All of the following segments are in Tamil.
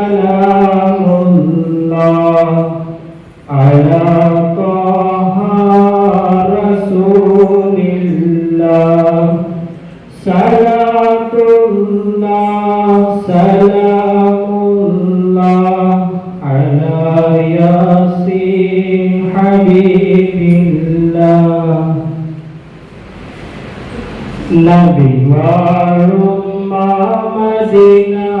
كلام الله على طه رسول الله صلاة الله سلام الله على ياسين حبيب الله نبي وارم مدينه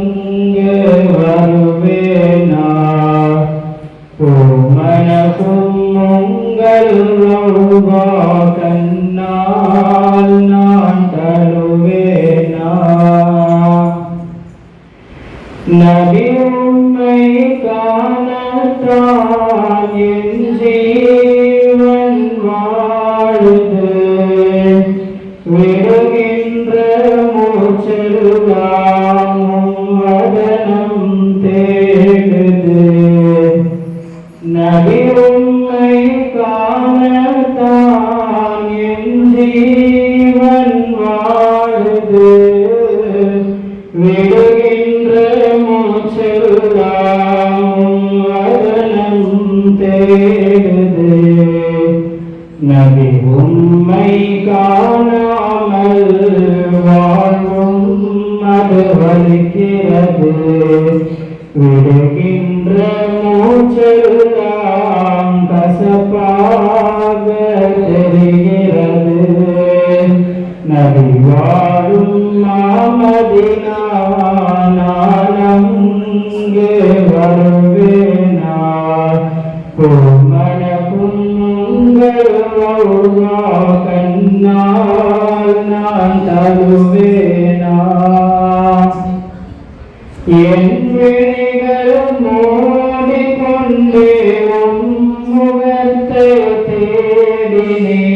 நபி உம்மை காணத்தான் என் நபி உம்மை காணாமல் வாழ்வும் அது வலிக்கிறது விடுகின்ற மூச்செல்லாம் கசப்பாக தெரிகிறது. நபி வாழும் மாமதினா மூடிக்கொண்டே உன் முகத்தை தேடினேன்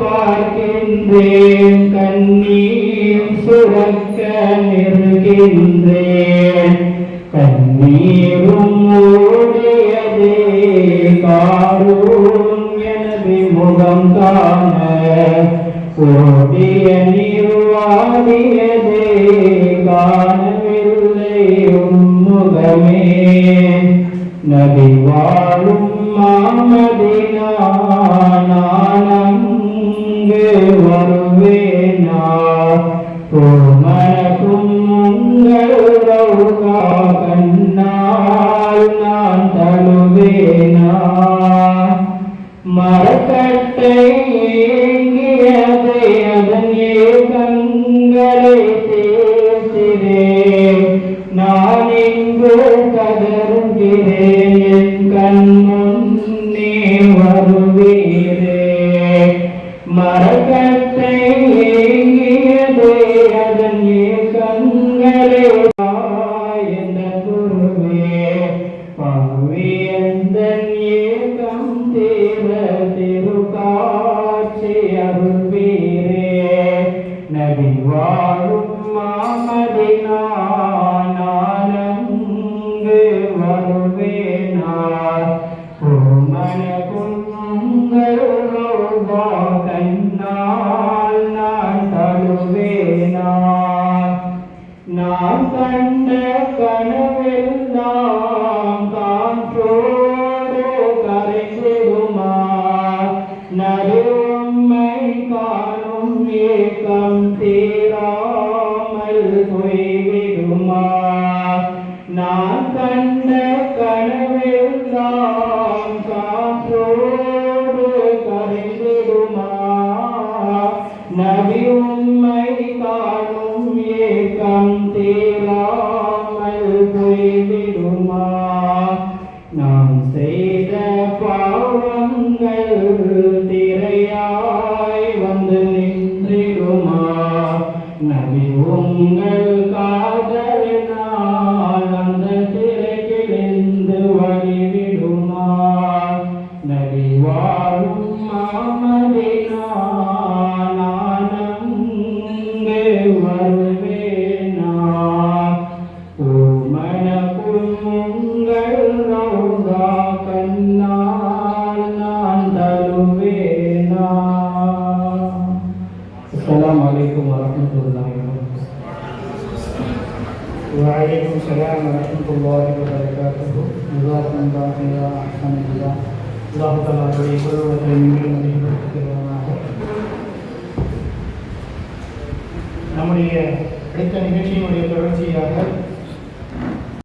பார்க்கின்றேன் கண்ணீர் சுரக்க நிற்கின்றேன். கண்ணீரும் ஓடியதே காரும் எனது முகம் காண. ஓடிய நீர் வாடியதே நபி வாழும் மாமதினா நான் கண்ட கனவெல்லாம் காற்றோடு கரைந்திடுமா நடுவம்மை காணும் ஏக்கம் தே செய்த وعليكم السلام ورحمة الله وبركاته جزاكم الله خيرا أحسن الله الله تعالى அவருடைய குழுவத்தை மீண்டும் அதிகப்படுத்துகிறவனாக நம்முடைய அடுத்த நிகழ்ச்சியினுடைய தொடர்ச்சியாக